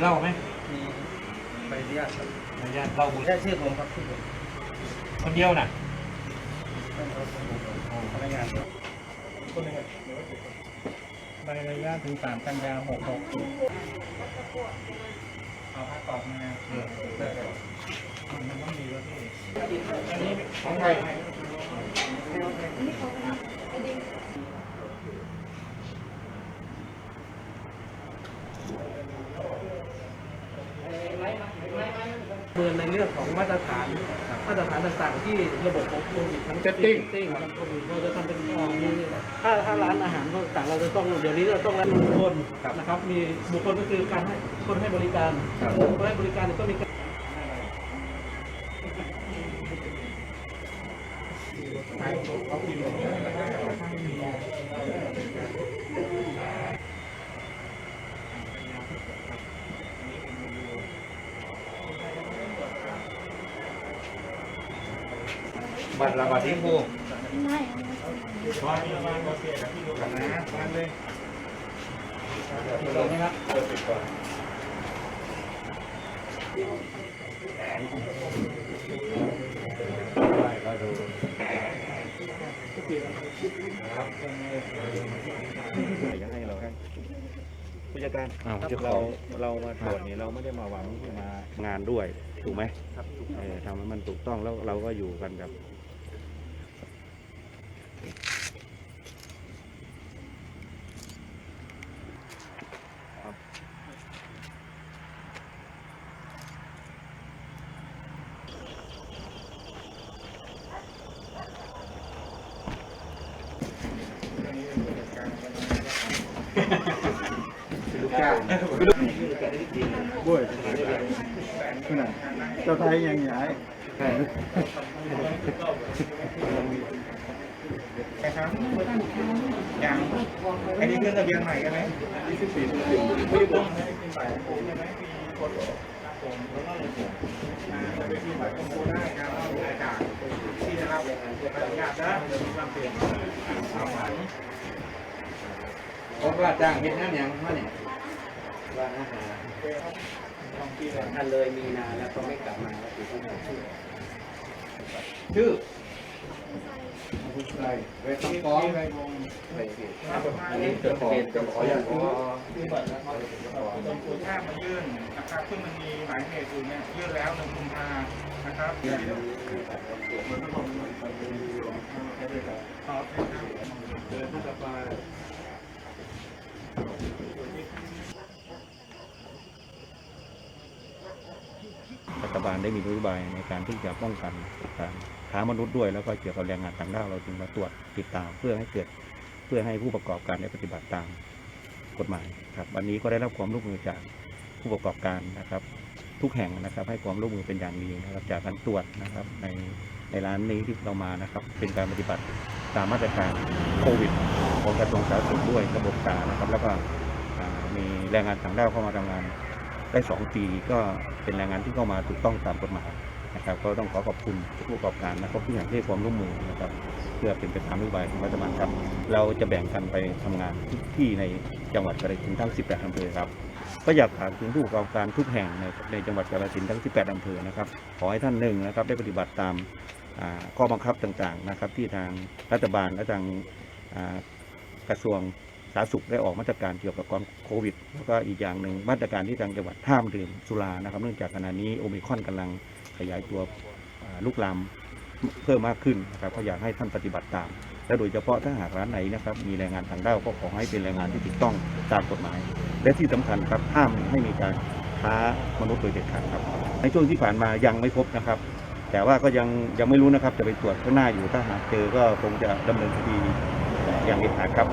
เหล้าไหมมีใบอนุญาตครับอนุญาตเหล้าบุญได้ชื่อผมครับชื่อผมคนเดียวน่ะท่านเขาผมพนักงานครับคนนึงครับใบอนุญาตถึงสามกันยาหกหกเอาผ้ากรอบมาเออมันต้องมีแล้วพี่อันนี้ของใคร มินในเรื่องของมาตรฐานมาตรฐานต่างๆ ที่ระบบของโควิดทั้งเซตติ้งติ้งทั้งโควิดเราจะทำเป็นอ่ามีถ้าถ้าร้านอาหารต่างๆเราจะต้องเดี๋ยวนี้เราต้องรับบุคคลนะครับมีบุคคลก็คือการให้คนให้บริการคนให้บริการเนี่ยต้องมีการ บัตรละบัตรที่ผู้ไม่ร้อยละบาทก็เสียกับที่ดูกันนะบ้านเลยตรงนี้ครับเปิดปิดก่อนเราดูอยากให้เราให้ผู้จัดการอ้าวเจ้าขเราองเรามาตรวจนี่เราไม่ได้มาหวังมางานด้วยถูกไหมครับถูกเออทำให้มันถูกต้องแล้วเราก็อยู่กันแบ บลูกจ้างบ้วยขนาดเจ้าไทยยังย้ายครับยังอันนี้ขึ้นทะเบียนใหม่กันไหมยี่สิบสี่ตัวไม่ต้องให้เป็นฝ่ผมใช่ไหมมีคนผมแล้วก็เลยผมอ่าไม่มีฝ่ายผมได้การเอาราการที่ได้รับอนุญาตนะเดี๋ยวมีความเปลี่ยนความหมาย ผมว่าจ้างเห็นงานอย่างมาเนี่ยร้านอาหารท่านเลยมีนาแล้วก็ไม่กลับมาแล้วถือว่าชื่อชื่อคุณใส่เวทต้องฟ้องไรวงอันนี้เกิดเหตุจะขออย่างนี้คือบัตรแล้วก็ตรงตัวท่ามายื่นนะครับซึ่งมันมีหมายเหตุอยู่เนี่ยยื่นแล้วหนึ่งกุมภานะครับเหมือนกับผมครับเดินท่าสบายรัฐ บาลได้มีนโยบายในการที่จะป้องกันการค้ามนุษย์ด้วยแล้วก็เกี่ยวกับแรงงานต่างด้าวเราจึงมาตรวจติดตามเพื่อให้เกิดเพื่อให้ผู้ประกอบการได้ปฏิบัติตามกฎหมายครับวันนี้ก็ได้รับความร่วมมือจากผู้ประกอบการนะครับ ทุกแห่งนะครับ ให้ความร่วมมือเป็นอย่างดีนะครับ จากการตรวจนะครับในในร้านนี้ที่เรามานะครับ เป็นการปฏิบัติตามมาตรการโควิดของกระทรวงสาธารณสุขด้วยระบบตานะครับ แล้วก็มีแรงงานต่างด้าวเข้ามาทำงาน ได้สองปีก็เป็นแรงงานที่เข้ามาถูกต้องตามกฎหมายนะครับ ก็ต้องขอขอบคุณผู้ประกอบการนะครับที่ให้ความร่วมมือนะครับ เพื่อเป็นไปตามนโยบายของรัฐบาลครับ เราจะแบ่งกันไปทำงานทุกที่ในจังหวัดกาฬสินธุ์ทั้ง 18อำเภอครับก็อยากฝากถึงผู้ประกอบการทุกแห่งในในจังหวัดกาฬสินธุ์ทั้ง 18อำเภอนะครับ ขอให้ท่านหนึ่งนะครับได้ปฏิบัติตามข้อบังคับต่างๆนะครับที่ทางรัฐบาลและทางกระทรวง สาธารณสุขได้ออกมาตรการเกี่ยวกับการโควิด แล้วก็อีกอย่างหนึ่งมาตรการที่ทางจังหวัดห้ามดื่มสุรานะครับ เนื่องจากขณะนี้โอมิคอนกำลังขยายตัวลุกลามเพิ่มมากขึ้นนะครับก็อยากให้ท่านปฏิบัติตาม และโดยเฉพาะถ้าหากร้านไหนนะครับมีแรงงานทางด้าวก็ขอให้เป็นแรงงานที่ถูกต้องตามกฎหมาย และที่สำคัญครับห้ามให้มีการค้ามนุษย์โดยเด็ดขาดครับ ในช่วงที่ผ่านมายังไม่พบนะครับ แต่ว่าก็ยังยังไม่รู้นะครับจะไปตรวจข้างหน้าอยู่ถ้าหากเจอก็คงจะดำเนินคดีอย่างเด็ดขาดครับ